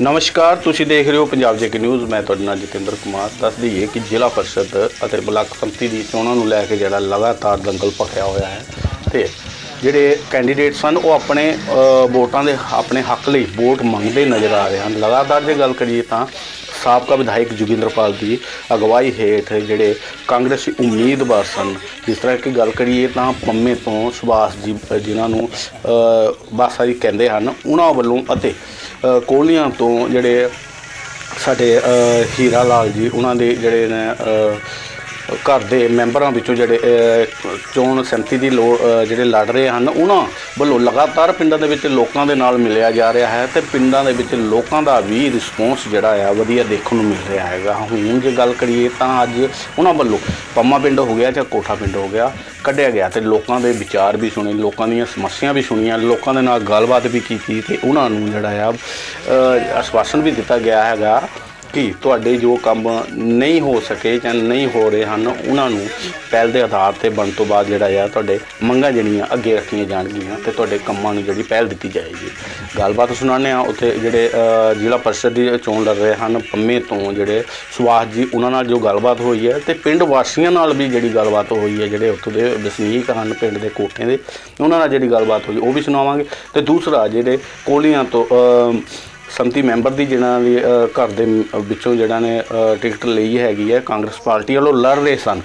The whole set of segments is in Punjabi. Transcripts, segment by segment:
ਨਮਸਕਾਰ ਤੁਸੀਂ ਦੇਖ ਰਹੇ ਹੋ ਪੰਜਾਬ ਜੇਕੇ ਨਿਊਜ਼। ਮੈਂ ਤੁਹਾਡੇ ਨਾਲ ਜਤਿੰਦਰ ਕੁਮਾਰ। ਦੱਸ ਦਈਏ ਕਿ ਜ਼ਿਲ੍ਹਾ ਪਰਿਸ਼ਦ ਅਤੇ ਬਲਾਕ ਸੰਮਤੀ ਦੀ ਚੋਣਾਂ ਨੂੰ ਲੈ ਕੇ ਜਿਹੜਾ ਲਗਾਤਾਰ ਦੰਗਲ ਭਖਿਆ ਹੋਇਆ ਹੈ ਤੇ ਜਿਹੜੇ ਕੈਂਡੀਡੇਟ ਸਨ ਉਹ ਆਪਣੇ ਵੋਟਾਂ ਦੇ ਆਪਣੇ ਹੱਕ ਲਈ ਵੋਟ ਮੰਗਦੇ ਨਜ਼ਰ ਆ ਰਹੇ ਹਨ। ਲਗਾਤਾਰ ਜੇ ਗੱਲ ਕਰੀਏ ਤਾਂ ਸਾਬਕਾ ਵਿਧਾਇਕ ਜੋਗਿੰਦਰਪਾਲ ਦੀ ਅਗਵਾਈ ਹੇਠ ਜਿਹੜੇ ਕਾਂਗਰਸੀ ਉਮੀਦਵਾਰ ਸਨ ਜਿਸ ਤਰ੍ਹਾਂ ਕਿ ਗੱਲ ਕਰੀਏ ਤਾਂ ਪੰਮੇ ਤੋਂ ਸੁਭਾਸ਼ ਜੀ ਜਿਨ੍ਹਾਂ ਨੂੰ ਅ, ਬਾਸਾ ਜੀ ਕਹਿੰਦੇ ਹਨ ਉਹਨਾਂ ਵੱਲੋਂ ਅਤੇ ਕੋਹਲੀਆਂ ਤੋਂ ਜਿਹੜੇ ਸਾਡੇ ਹੀਰਾ ਲਾਲ ਜੀ ਉਹਨਾਂ ਦੇ ਜਿਹੜੇ ਨੇ ਘਰ ਦੇ ਮੈਂਬਰਾਂ ਵਿੱਚੋਂ ਜਿਹੜੇ ਚੋਣ ਸੰਮਤੀ ਦੀ ਲੋੜ ਜਿਹੜੇ ਲੜ ਰਹੇ ਹਨ ਉਹਨਾਂ ਵੱਲੋਂ ਲਗਾਤਾਰ ਪਿੰਡਾਂ ਦੇ ਵਿੱਚ ਲੋਕਾਂ ਦੇ ਨਾਲ ਮਿਲਿਆ ਜਾ ਰਿਹਾ ਹੈ ਤੇ ਪਿੰਡਾਂ ਦੇ ਵਿੱਚ ਲੋਕਾਂ ਦਾ ਵੀ ਰਿਸਪੌਂਸ ਜਿਹੜਾ ਆ ਵਧੀਆ ਦੇਖਣ ਨੂੰ ਮਿਲ ਰਿਹਾ ਹੈਗਾ। ਹੁਣ ਜੇ ਗੱਲ ਕਰੀਏ ਤਾਂ ਅੱਜ ਉਹਨਾਂ ਵੱਲੋਂ ਪੰਮਾ ਪਿੰਡ ਹੋ ਗਿਆ ਜਾਂ ਕੋਠਾ ਪਿੰਡ ਹੋ ਗਿਆ ਕੱਢਿਆ ਗਿਆ ਤੇ ਲੋਕਾਂ ਦੇ ਵਿਚਾਰ ਵੀ ਸੁਣੇ ਲੋਕਾਂ ਦੀਆਂ ਸਮੱਸਿਆ ਵੀ ਸੁਣੀਆਂ ਲੋਕਾਂ ਦੇ ਨਾਲ ਗੱਲਬਾਤ ਵੀ ਕੀਤੀ ਤੇ ਉਹਨਾਂ ਨੂੰ ਜਿਹੜਾ ਆ ਅ, ਆਸ਼ਵਾਸਨ ਵੀ ਦਿੱਤਾ ਗਿਆ ਹੈਗਾ। ਕਿ ਤੁਹਾਡੇ ਜੋ ਕੰਮ ਨਹੀਂ ਹੋ ਸਕੇ ਜਾਂ ਨਹੀਂ ਹੋ ਰਹੇ ਹਨ, ਉਹਨਾਂ ਨੂੰ ਪਹਿਲ ਦੇ ਆਧਾਰ ਤੇ ਬਣ ਤੋਂ ਬਾਅਦ ਜਿਹੜਾ ਆ, ਤੁਹਾਡੇ ਮੰਗਾਂ ਜਿਹੜੀਆਂ ਅੱਗੇ ਰੱਖੀਆਂ ਜਾਣਗੀਆਂ ਤੇ ਤੁਹਾਡੇ ਕੰਮਾਂ ਨੂੰ ਜਿਹੜੀ ਪਹਿਲ ਦਿੱਤੀ ਜਾਏਗੀ। ਗੱਲਬਾਤ ਸੁਣਾਉਂਦੇ ਆ ਉੱਥੇ ਜਿਹੜੇ ਜ਼ਿਲ੍ਹਾ ਪਰਿਸ਼ਦ ਦੀ ਚੋਣ ਲੜ ਰਹੇ ਹਨ, ਪੰਮੇ ਤੋਂ ਜਿਹੜੇ ਸੁਭਾਸ਼ ਜੀ, ਉਹਨਾਂ ਨਾਲ ਜੋ ਗੱਲਬਾਤ ਹੋਈ ਹੈ ਤੇ ਪਿੰਡ ਵਾਸੀਆਂ ਨਾਲ ਵੀ ਜਿਹੜੀ ਗੱਲਬਾਤ ਹੋਈ ਹੈ, ਜਿਹੜੇ ਉੱਥੋਂ ਦੇ ਵਸਨੀਕ ਹਨ ਪਿੰਡ ਦੇ ਕੋਠੇ ਦੇ, ਉਹਨਾਂ ਨਾਲ ਜਿਹੜੀ ਗੱਲਬਾਤ ਹੋਈ, ਉਹ ਵੀ ਸੁਣਾਵਾਂਗੇ। ਤੇ ਦੂਸਰਾ ਜਿਹੜੇ ਕੋਲੀਆਂ ਤੋਂ ਸੰਮਤੀ ਮੈਂਬਰ ਦੀ ਜਿਹਨਾਂ ਦੀ ਘਰ ਦੇ ਵਿੱਚੋਂ ਜਿਹੜਾ ਨੇ ਟਿਕਟ ਲਈ ਹੈਗੀ ਹੈ, ਕਾਂਗਰਸ ਪਾਰਟੀ ਵੱਲੋਂ ਲੜ ਰਹੇ ਸਨ।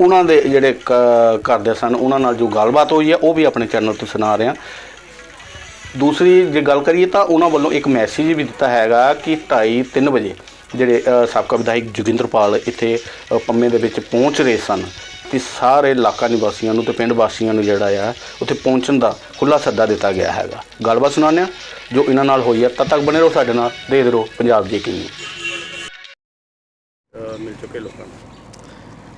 ਉਹਨਾਂ ਦੇ ਜਿਹੜੇ ਕ- ਘਰ ਦੇ ਸਨ, ਉਹਨਾਂ ਨਾਲ ਜੋ ਗੱਲਬਾਤ ਹੋਈ ਹੈ, ਉਹ ਵੀ ਆਪਣੇ ਚੈਨਲ ਤੋਂ ਸੁਣਾ ਰਹੇ ਹਾਂ। ਦੂਸਰੀ ਜੇ ਗੱਲ ਕਰੀਏ ਤਾਂ ਉਹਨਾਂ ਵੱਲੋਂ ਇੱਕ ਮੈਸੇਜ ਵੀ ਦਿੱਤਾ ਹੈਗਾ ਕਿ 2:30 3 ਵਜੇ ਜਿਹੜੇ ਸਾਬਕਾ ਵਿਧਾਇਕ ਜੋਗਿੰਦਰਪਾਲ ਇੱਥੇ ਪੰਮੇ ਦੇ ਵਿੱਚ ਪਹੁੰਚ ਰਹੇ ਸਨ। ਤੇ ਸਾਰੇ ਇਲਾਕਾ ਨਿਵਾਸੀਆਂ ਨੂੰ ਤੇ ਪਿੰਡ ਵਾਸੀਆਂ ਨੂੰ ਜਿਹੜਾ ਆ, ਉੱਥੇ ਪਹੁੰਚਣ ਦਾ ਖੁੱਲਾ ਸੱਦਾ ਦਿੱਤਾ ਗਿਆ ਹੈਗਾ। ਗੱਲਬਾਤ ਸੁਣਾਉਂਦੇ ਹਾਂ, ਜੋ ਇਹਨਾਂ ਨਾਲ ਹੋਈ ਹੈ। ਤਦ ਤੱਕ ਬਣੇ ਰਹੋ ਸਾਡੇ ਨਾਲ, ਦੇਖਦੇ ਰਹੋ ਪੰਜਾਬ ਜੀ ਕਿੰਨੀ। ਮਿਲ ਚੁੱਕੇ ਲੋਕਾਂ ਨੂੰ।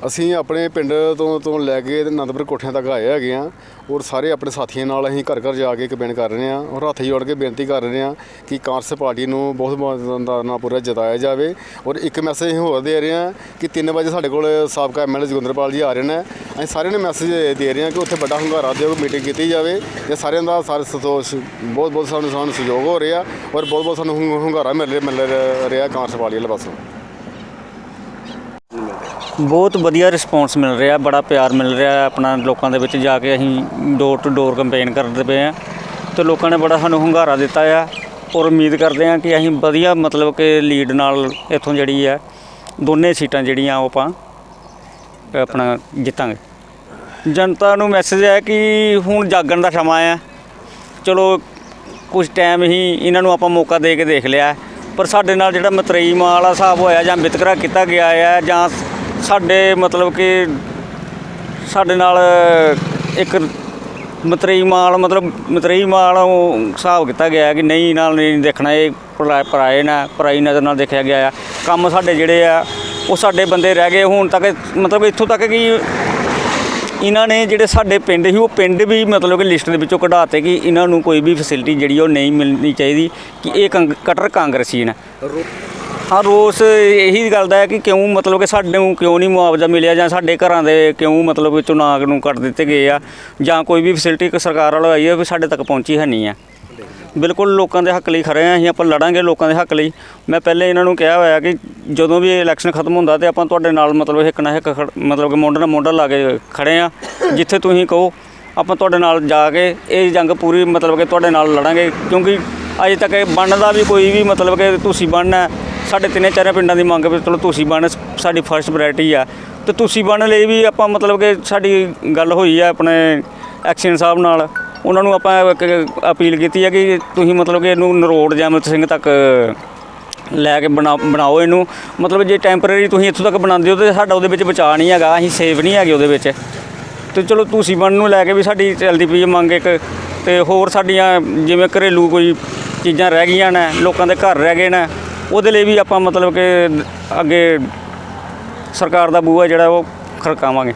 ਅਸੀਂ ਆਪਣੇ ਪਿੰਡ ਤੋਂ ਤੋਂ ਲੈ ਕੇ ਤੇ ਅਨੰਦਪੁਰ ਕੋਠਿਆਂ ਤੱਕ ਆਏ ਹੈਗੇ ਆ ਔਰ ਸਾਰੇ ਆਪਣੇ ਸਾਥੀਆਂ ਨਾਲ ਅਸੀਂ ਘਰ ਘਰ ਜਾ ਕੇ ਕੈਂਪੇਨ ਕਰ ਰਹੇ ਆ ਔਰ ਹੱਥ ਜੋੜ ਕੇ ਬੇਨਤੀ ਕਰ ਰਹੇ ਆ ਕਿ ਕਾਂਗਰਸ ਪਾਰਟੀ ਨੂੰ ਬਹੁਤ ਮਦਦ ਨਾਲ ਪੂਰਾ ਜਤਾਇਆ ਜਾਵੇ ਔਰ ਇੱਕ ਮੈਸੇਜ ਹੋਰ ਦੇ ਰਹੇ ਆ ਕਿ 3 ਵਜੇ ਸਾਡੇ ਕੋਲ ਸਾਬਕਾ ਐਮਐਲਏ ਜੋਗਿੰਦਰਪਾਲ ਜੀ ਆ ਰਹੇ ਨੇ। ਅਸੀਂ ਸਾਰਿਆਂ ਨੂੰ ਮੈਸੇਜ ਦੇ ਰਹੇ ਆ ਕਿ ਉੱਥੇ ਵੱਡਾ ਹੰਗਾਰਾ ਦਿਓ ਮੀਟਿੰਗ ਕੀਤੀ ਜਾਵੇ ਤੇ ਸਾਰਿਆਂ ਦਾ ਸਾਰੇ ਸਤੋਸ਼ ਬਹੁਤ ਬਹੁਤ ਸਾਨੂੰ ਸਾਨੂੰ ਸਹਿਯੋਗ ਹੋ ਰਿਹਾ ਔਰ ਬਹੁਤ ਬਹੁਤ ਸਾਨੂੰ ਹੰਗ- ਹੰਗਾਰਾ ਮਿਲ ਰਿਹਾ ਮਿਲ ਰਿਹਾ ਕਾਂਗਰਸ ਪਾਰਟੀ ਵਾਲੇ ਪਾਸੋਂ। ਬਹੁਤ ਵਧੀਆ ਰਿਸਪੌਂਸ ਮਿਲ ਰਿਹਾ, ਬੜਾ ਪਿਆਰ ਮਿਲ ਰਿਹਾ ਆਪਣਾ ਲੋਕਾਂ ਦੇ ਵਿੱਚ ਜਾ ਕੇ ਅਸੀਂ ਡੋਰ ਟੂ ਡੋਰ ਕੰਪੇਨ ਕਰਦੇ ਪਏ ਆ ਤੇ ਲੋਕਾਂ ਨੇ ਬੜਾ ਸਾਨੂੰ ਹੁੰਗਾਰਾ ਦਿੱਤਾ ਆ ਔਰ ਉਮੀਦ ਕਰਦੇ ਆ ਕਿ ਅਸੀਂ ਵਧੀਆ ਮਤਲਬ ਕਿ ਲੀਡ ਨਾਲ ਇੱਥੋਂ ਜਿਹੜੀ ਆ, ਦੋਨੇ ਸੀਟਾਂ ਜਿਹੜੀਆਂ ਉਹ ਆਪਾਂ, ਆਪਣਾ ਜਿੱਤਾਂਗੇ। ਜਨਤਾ ਨੂੰ ਮੈਸੇਜ ਹੈ ਕਿ ਹੁਣ ਜਾਗਣ ਦਾ ਸਮਾਂ ਆ। ਚਲੋ ਕੁਝ ਟਾਈਮ ਹੀ ਇਹਨਾਂ ਨੂੰ ਆਪਾਂ ਮੌਕਾ ਦੇ ਕੇ ਦੇਖ ਲਿਆ। ਪਰ ਸਾਡੇ ਨਾਲ ਜਿਹੜਾ ਮਤਰੇਈ ਮਾਂ ਵਾਲਾ ਹਿਸਾਬ ਹੋਇਆ ਜਾਂ ਵਿਤਕਰਾ ਕੀਤਾ ਗਿਆ ਆ ਜਾਂ ਸਾਡੇ ਮਤਲਬ ਕਿ ਸਾਡੇ ਨਾਲ ਇੱਕ ਮਤਰੇਈ ਮਾਲ, ਮਤਲਬ ਮਤਰੇਈ ਮਾਲ ਉਹ ਹਿਸਾਬ ਕੀਤਾ ਗਿਆ ਕਿ ਨਹੀਂ, ਨਾਲ ਨਹੀਂ ਦੇਖਣਾ, ਇਹ ਪਰਾ- ਪਰਾਏ ਨਾ ਪਰਾਈ ਨਜ਼ਰ ਨਾਲ ਦੇਖਿਆ ਗਿਆ ਆ। ਕੰਮ ਸਾਡੇ ਜਿਹੜੇ ਆ, ਉਹ ਸਾਡੇ ਬੰਦੇ ਰਹਿ ਗਏ, ਹੁਣ ਤੱਕ ਮਤਲਬ ਇੱਥੋਂ ਤੱਕ ਕਿ ਇਹਨਾਂ ਨੇ ਜਿਹੜੇ ਸਾਡੇ ਪਿੰਡ ਸੀ, ਉਹ ਪਿੰਡ ਵੀ ਮਤਲਬ ਕਿ ਲਿਸਟ ਦੇ ਵਿੱਚੋਂ ਕਢਾਤੇ ਕਿ ਇਹਨਾਂ ਨੂੰ ਕੋਈ ਵੀ ਫੈਸਿਲਿਟੀ ਜਿਹੜੀ ਉਹ ਨਹੀਂ ਮਿਲਣੀ ਚਾਹੀਦੀ, ਕਿ ਇਹ ਕੰਗ- ਕਟਰ ਕਾਂਗਰਸੀ ਨੇ। ਹਾਂ ਰੋਸ ਇਹੀ ਗੱਲ ਦਾ ਹੈ ਕਿ ਕਿਉਂ ਮਤਲਬ ਕਿ ਸਾਡੇ ਨੂੰ ਕਿਉਂ ਨਹੀਂ ਮੁਆਵਜ਼ਾ ਮਿਲਿਆ ਜਾਂ ਸਾਡੇ ਘਰਾਂ ਦੇ ਕਿਉਂ ਮਤਲਬ ਵਿੱਚੋਂ ਨਾਗ ਨੂੰ ਕੱਟ ਦਿੱਤੇ ਗਏ ਆ ਜਾਂ ਕੋਈ ਵੀ ਫੈਸਿਲਿਟੀ ਸਰਕਾਰ ਵੱਲੋਂ ਆਈ ਹੈ ਵੀ ਸਾਡੇ ਤੱਕ ਪਹੁੰਚੀ ਹੈ ਨਹੀਂ ਆ। ਬਿਲਕੁਲ ਲੋਕਾਂ ਦੇ ਹੱਕ ਲਈ ਖੜੇ ਆ, ਅਸੀਂ ਆਪਾਂ ਲੜਾਂਗੇ ਲੋਕਾਂ ਦੇ ਹੱਕ ਲਈ। ਮੈਂ ਪਹਿਲੇ ਇਹਨਾਂ ਨੂੰ ਕਿਹਾ ਹੋਇਆ ਕਿ ਜਦੋਂ ਵੀ ਇਲੈਕਸ਼ਨ ਖਤਮ ਹੁੰਦਾ ਤੇ ਆਪਾਂ ਤੁਹਾਡੇ ਨਾਲ ਮਤਲਬ ਇੱਕ ਨਾ ਇੱਕ ਖੜ- ਮਤਲਬ ਕਿ ਮੋਢੇ ਨਾਲ ਮੋਢਾ ਲਾ ਕੇ ਖੜੇ ਆ, ਜਿੱਥੇ ਤੁਸੀਂ ਕਹੋ, ਆਪਾਂ ਤੁਹਾਡੇ ਨਾਲ ਜਾ ਕੇ ਇਹ ਜੰਗ ਪੂਰੀ ਮਤਲਬ ਕਿ ਤੁਹਾਡੇ ਨਾਲ ਲੜਾਂਗੇ, ਕਿਉਂਕਿ ਅਜੇ ਤੱਕ ਇਹ ਬਣਦਾ ਵੀ ਕੋਈ ਵੀ ਮਤਲਬ ਕਿ ਤੁਸੀਂ ਬਣਨਾ ਸਾਡੇ ਤਿੰਨੇ ਚਾਰੇ ਪਿੰਡਾਂ ਦੀ ਮੰਗ ਵੀ ਚਲੋ ਤੁਸੀਂ ਬਣ ਸਾਡੀ ਫਰਸਟ ਪ੍ਰਾਇੋਰਟੀ ਆ। ਤੇ ਤੁਸੀਂ ਬਣ ਲਈ ਵੀ ਆਪਾਂ ਮਤਲਬ ਕਿ ਸਾਡੀ ਗੱਲ ਹੋਈ ਆ ਆਪਣੇ ਐਕਸ਼ਨ ਸਾਹਿਬ ਨਾਲ। ਉਹਨਾਂ ਨੂੰ ਆਪਾਂ ਇੱਕ ਅਪੀਲ ਕੀਤੀ ਹੈ ਕਿ ਤੁਸੀਂ ਮਤਲਬ ਕਿ ਇਹਨੂੰ ਨਰੋੜ ਜੈਮਤ ਸਿੰਘ ਤੱਕ ਲੈ ਕੇ ਬਣਾ, ਬਣਾਓ ਇਹਨੂੰ। ਮਤਲਬ ਜੇ ਟੈਂਪਰੇਰੀ ਤੁਸੀਂ ਇੱਥੋਂ ਤੱਕ ਬਣਾਉਂਦੇ ਹੋ ਤੇ ਸਾਡਾ ਉਹਦੇ ਵਿੱਚ ਬਚਾਅ ਨਹੀਂ ਹੈਗਾ, ਅਸੀਂ ਸੇਫ ਨਹੀਂ ਹੈਗੇ ਉਹਦੇ ਵਿੱਚ। ਤੇ ਚਲੋ ਤੁਸੀਂ ਬਣ ਨੂੰ ਲੈ ਕੇ ਵੀ ਸਾਡੀ ਚੱਲਦੀ ਪਈ ਹੈ ਮੰਗ ਇੱਕ, ਤੇ ਹੋਰ ਸਾਡੀਆਂ ਜਿਵੇਂ ਘਰੇਲੂ ਕੋਈ ਚੀਜ਼ਾਂ ਰਹਿ ਗਈਆਂ ਨੇ, ਲੋਕਾਂ ਦੇ ਘਰ ਰਹਿ ਗਏ ਨੇ ਉਹਦੇ ਲਈ ਵੀ ਆਪਾਂ ਮਤਲਬ ਕਿ ਅੱਗੇ ਸਰਕਾਰ ਦਾ ਬੂਹਾ ਜਿਹੜਾ ਉਹ ਖੜਕਾਵਾਂਗੇ।